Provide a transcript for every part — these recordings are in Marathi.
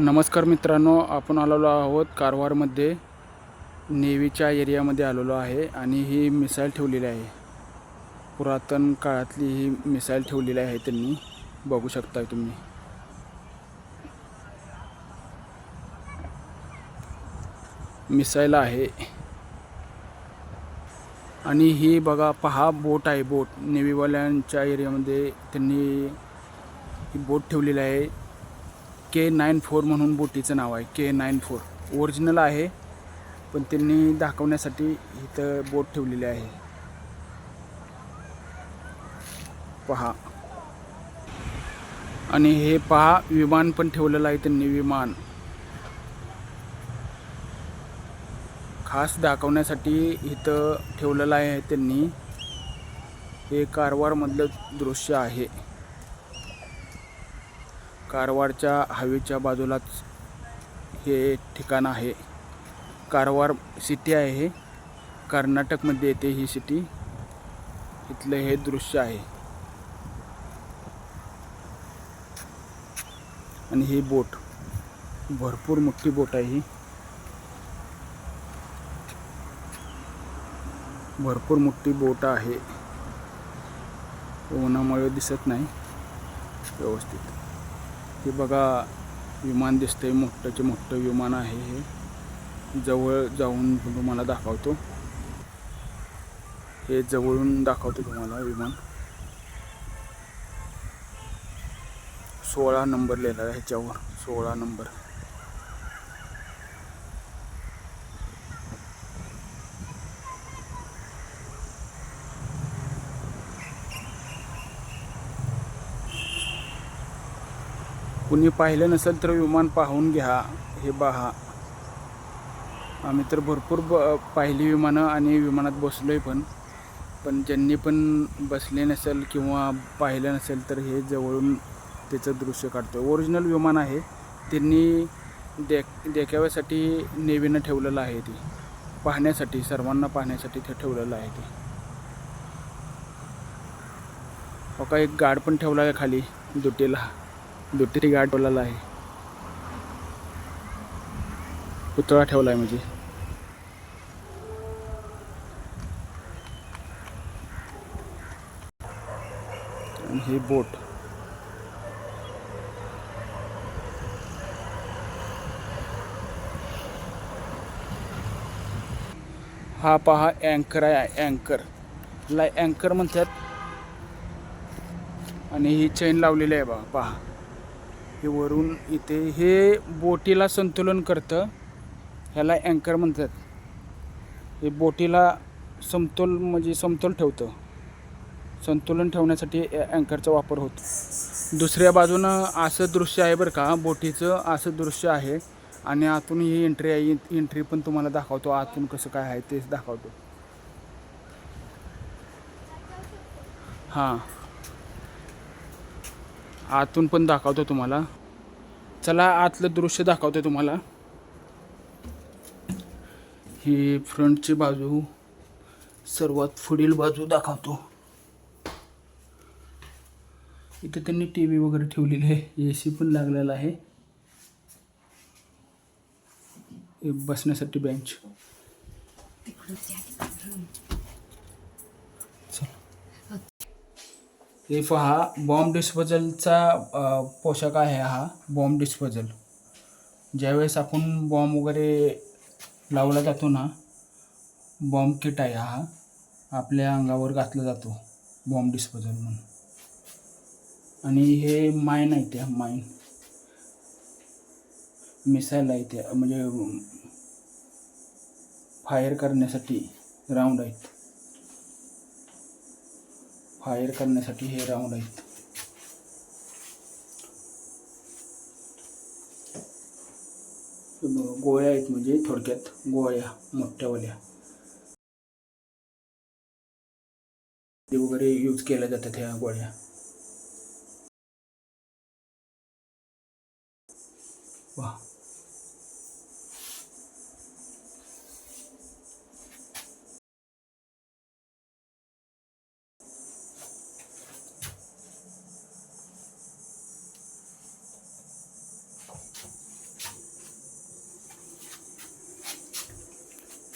नमस्कार मित्रांनो आपण आलेलो आहोत कारवारमध्ये. नेव्हीच्या एरियामध्ये आलेलो आहे आणि ही मिसाईल ठेवलेली आहे. पुरातन काळातली ही मिसाईल ठेवलेली आहे त्यांनी. बघू शकता तुम्ही. मिसाईल आहे. आणि ही बघा पहा बोट आहे बोट. नेव्हीवाल्यांच्या एरियामध्ये त्यांनी ही बोट ठेवलेली आहे. के नाईन फोर म्हणून बोटीचं नाव आहे के नाईन फोर. ओरिजिनल आहे पण त्यांनी दाखवण्यासाठी इथं बोट ठेवलेली आहे. पहा. आणि हे पहा विमान पण ठेवलेलं आहे त्यांनी विमान. खास दाखवण्यासाठी इथं ठेवलेलं आहे त्यांनी. हे कारवारमधलं दृश्य आहे. कारवारच्या हवेच्या बाजूलाच हे ठिकाण आहे. कारवार सिटी आहे. हे कर्नाटकमध्ये येते ही सिटी. इथलं हे दृश्य आहे. आणि ही बोट. भरपूर मोठी बोट आहे ही. भरपूर मोठी बोट आहे. उन्हामुळे दिसत नाही. व्यवस्थित. हे बघा विमान दिसतंय मोठंचे मोठं विमान आहे हे. जवळ जाऊन तुम्हाला दाखवतो. हे जवळून दाखवतो तुम्हाला विमान. सोळा नंबर लिहिला आहे ह्याच्यावर सोळा नंबर. कुणी पाहिलं नसेल तर विमान पाहून घ्या. हे पहा आम्ही तर भरपूर ब पाहिली विमानं आणि विमानात बसलो आहे पण. पण ज्यांनी पण बसले नसेल किंवा पाहिलं नसेल तर हे जवळून त्याचं दृश्य काढतो ओरिजिनल विमान आहे. त्यांनी देख देखाव्यासाठी नेव्हीनं ठेवलेलं आहे ते. पाहण्यासाठी सर्वांना पाहण्यासाठी ते ठेवलेलं आहे ते. हो का एक गाड पण ठेवला आहे खाली दुटेला. दुटी गाठ ठेवलेला आहे. पुतळा ठेवला आहे म्हणजे. आणि ही बोट. हा पहा अँकर आहे अँकर ला अँकर म्हणतात. आणि ही चैन लावलेली आहे बा पहा. हे वरून इथे हे बोटीला संतुलन करतं. ह्याला अँकर म्हणतात. हे बोटीला समतोल म्हणजे समतोल ठेवतं. संतुलन ठेवण्यासाठी अँकरचा वापर होतो. दुसऱ्या बाजूनं असं दृश्य आहे बरं का बोटीचं असं दृश्य आहे. आणि आतून ही एंट्री आहे एंट्री पण तुम्हाला दाखवतो. आतून कसं काय आहे तेच दाखवतो. हां. आतून पण दाखवतो तुम्हाला. चला आतलं दृश्य दाखवतो तुम्हाला. ही फ्रंटची बाजू सर्वात पुढील बाजू दाखवतो. इथे त्यांनी टी व्ही वगैरे ठेवलेली आहे. ए सी पण लागलेला आहे. हे बसण्यासाठी बेंच हे पहा बॉम्ब डिस्पोजलचा पोशाख आहे हा बॉम्ब डिस्पोजल ज्यावेळेस आपण बॉम्ब वगैरे लावला जातो ना बॉम्ब किट आहे हा आपल्या अंगावर घातला जातो बॉम्ब डिस्पोजल म्हणून. आणि हे माईन आहे त्या माईन मिसाईल आहे त्या म्हणजे फायर करण्यासाठी राऊंड आहेत. फायर करण्यासाठी आहेत हे बघा, गोळ्या आहेत म्हणजे थोडक्यात गोळ्या मोठ्यावाल्या. वगैरे यूज़ केल्या जातात ह्या गोळ्या. वा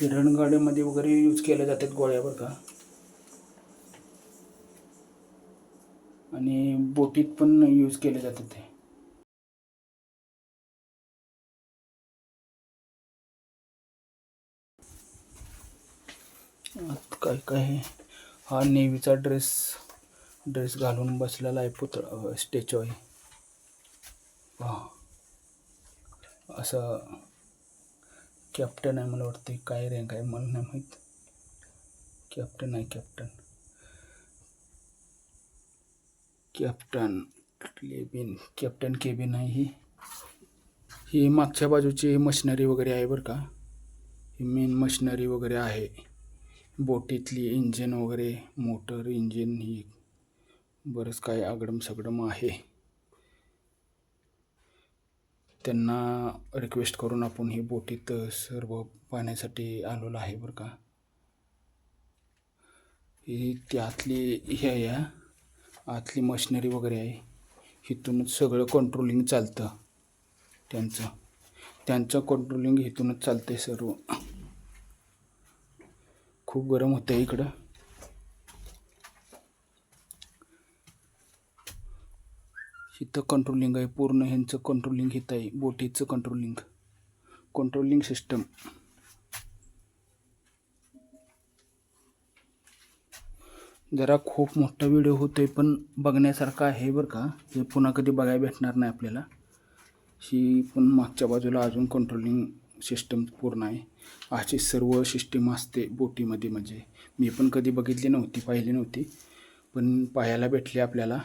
फिरण गाड्यामध्ये वगैरे यूज केल्या जातात गोळ्या बरं का. आणि बोटीत पण यूज केले जातात ते. काय काय हा नेव्हीचा ड्रेस ड्रेस घालून बसलेला आहे पुतळा स्टॅच्यू आहे. असं कॅप्टन आहे मला वाटतं. काय रँक आहे मला नाही माहीत. कॅप्टन आहे captain captain cabin captain cabin आहे ही. ही मागच्या बाजूची मशिनरी वगैरे आहे बरं का. ही मेन मशिनरी वगैरे आहे. बोटीतली इंजिन वगैरे मोटर इंजिन ही. बरंच काय आगडम सगडम आहे. त्यांना रिक्वेस्ट करून आपण ही बोटीत सर्व पाहण्यासाठी आलेलो आहे बरं का. ही त्यातली हे आहे आतली मशिनरी वगैरे आहे. इथूनच सगळं कंट्रोलिंग चालतं त्यांचं. त्यांचं कंट्रोलिंग इथूनच आहे सर्व. खूप गरम होतं इकडं. इथं कंट्रोलिंग आहे. पूर्ण ह्यांचं कंट्रोलिंग इथं आहे. बोटीचं कंट्रोलिंग कंट्रोलिंग सिस्टम जरा खूप मोठा व्हिडिओ होतोय पण बघण्यासारखा आहे बरं का. हे पुन्हा कधी बघायला भेटणार नाही आपल्याला. ही पण मागच्या बाजूला अजून कंट्रोलिंग सिस्टम पूर्ण आहे. अशी सर्व सिस्टीम असते बोटीमध्ये म्हणजे. मी पण कधी बघितली नव्हती पाहिली नव्हती. पण पाहायला भेटली आपल्याला.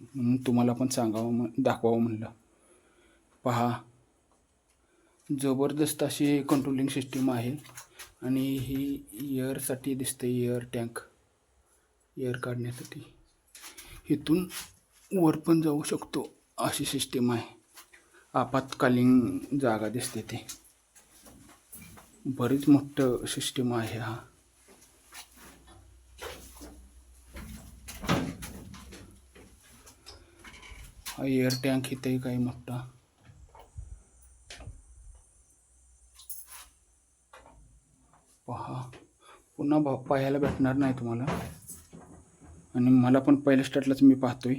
म्हणून तुम्हाला पण सांगावं म्हण दाखवावं म्हणलं. पहा जबरदस्त अशी कंट्रोलिंग सिस्टीम आहे आणि ही एअरसाठी दिसते एअर टँक एअर काढण्यासाठी. इथून वर पण जाऊ शकतो अशी सिस्टीम आहे. आपत्कालीन जागा दिसते ते. बरीच मोठं सिस्टीम आहे हा. एअर टँक इथे काही मोठा. पहा. पुन्हा भा पाहायला भेटणार नाही तुम्हाला. आणि मला पण पहिल्या स्टार्टलाच मी पाहतोय.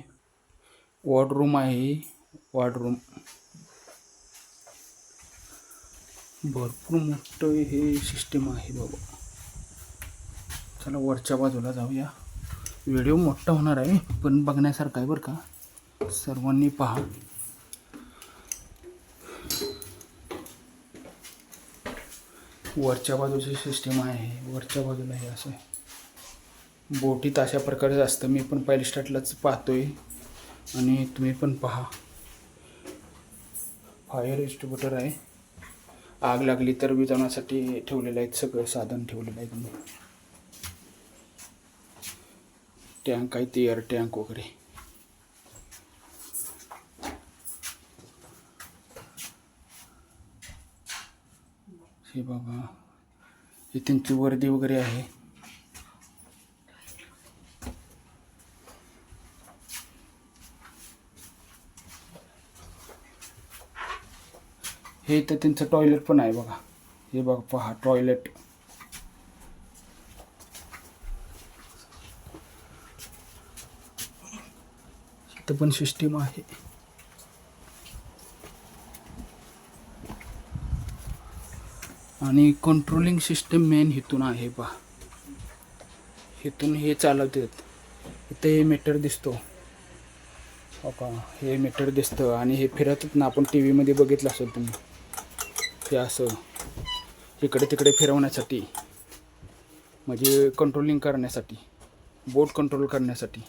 वॉर्डरूम आहे. वॉर्डरूम भरपूर मोठं हे सिस्टीम आहे बाबा. चला वरच्या बाजूला जाऊया. व्हिडिओ मोठा होणार आहे पण बघण्यासारखा आहे बरं का. सर्वांनी पहा. वरच्या बाजूची सिस्टीम आहे वरच्या बाजूला हे असं आहे. बोटीत अशा प्रकारे असतं मी पण पहिल्या स्टार्टलाच पाहतोय. आणि तुम्ही पण पहा. फायर डिस्ट्रीब्युटर आहे. आग लागली तर विजवण्यासाठी ठेवलेलं आहेत सगळं साधन ठेवलेलं आहे तुम्ही टँक आहे ते एअर टँक वगैरे. हे बघा. हे त्यांची वर्दी वगैरे आहे. हे तर त्यांचं टॉयलेट पण आहे बघा. हे बघा पहा टॉयलेट इथं पण सिस्टीम आहे. आणि कंट्रोलिंग सिस्टम मेन इथून आहे पहा हिथून हे चालवतात. इथं हे मीटर दिसतो. हो का? हे मीटर दिसतं आणि हे फिरतच ना. आपण टी व्हीमध्ये बघितलं असेल तुम्ही. हे असं. इकडे तिकडे फिरवण्यासाठी. म्हणजे कंट्रोलिंग करण्यासाठी. बोट कंट्रोल करण्यासाठी.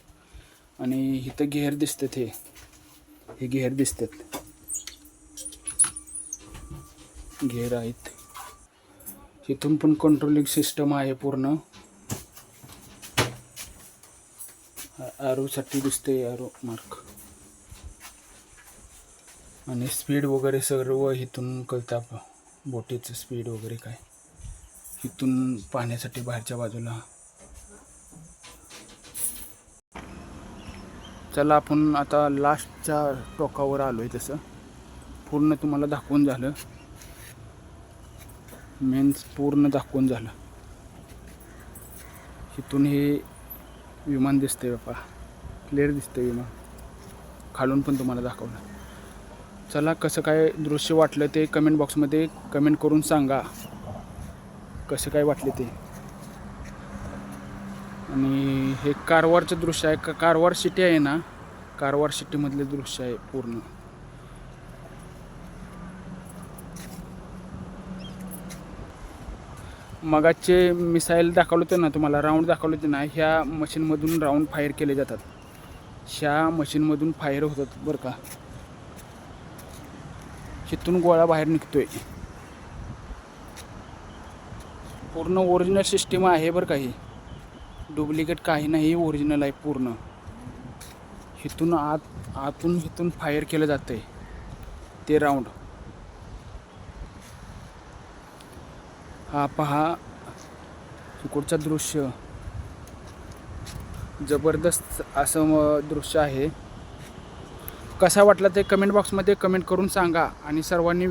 आणि इथं गेअर दिसतात हे. हे गेअर दिसतात. गेअर आहेत. इथून पण कंट्रोलिंग सिस्टम आहे पूर्ण. आरोसाठी दिसते आरो मार्क आणि स्पीड वगैरे सर्व इथून कळतं आपलं बोटीचं स्पीड वगैरे काय. इथून पाहण्यासाठी बाहेरच्या बाजूला. चला आपण आता लास्टच्या टोकावर आलो आहे तसं. पूर्ण तुम्हाला दाखवून झालं. मेन्स पूर्ण दाखवून झालं. इथून हे विमान दिसते बापा क्लिअर दिसते विमान. खालून पण तुम्हाला दाखवलं. चला कसं काय दृश्य वाटलं ते कमेंट बॉक्समध्ये कमेंट करून सांगा. कसं काय वाटले ते? आणि हे कारवारचं दृश्य आहे. का कारवार सिटी आहे ना कारवार सिटीमधले दृश्य आहे पूर्ण. मगाचे मिसाईल दाखवले होते ना तुम्हाला राऊंड दाखवले होते ना ह्या मशीनमधून राऊंड फायर केले जातात. ह्या मशीनमधून फायर होतात बरं का. हिथून गोळा बाहेर निघतोय. पूर्ण ओरिजिनल सिस्टीम आहे बरं का ही. डुप्लिकेट काही नाही ओरिजिनल आहे पूर्ण. हिथून आत आतून हिथून फायर केलं जातं आहे ते राऊंड हा पहा इकडचं दृश्य. जबरदस्त असं दृश्य आहे. कसा वाटला ते कमेंट बॉक्समध्ये कमेंट करून सांगा आणि सर्वांनी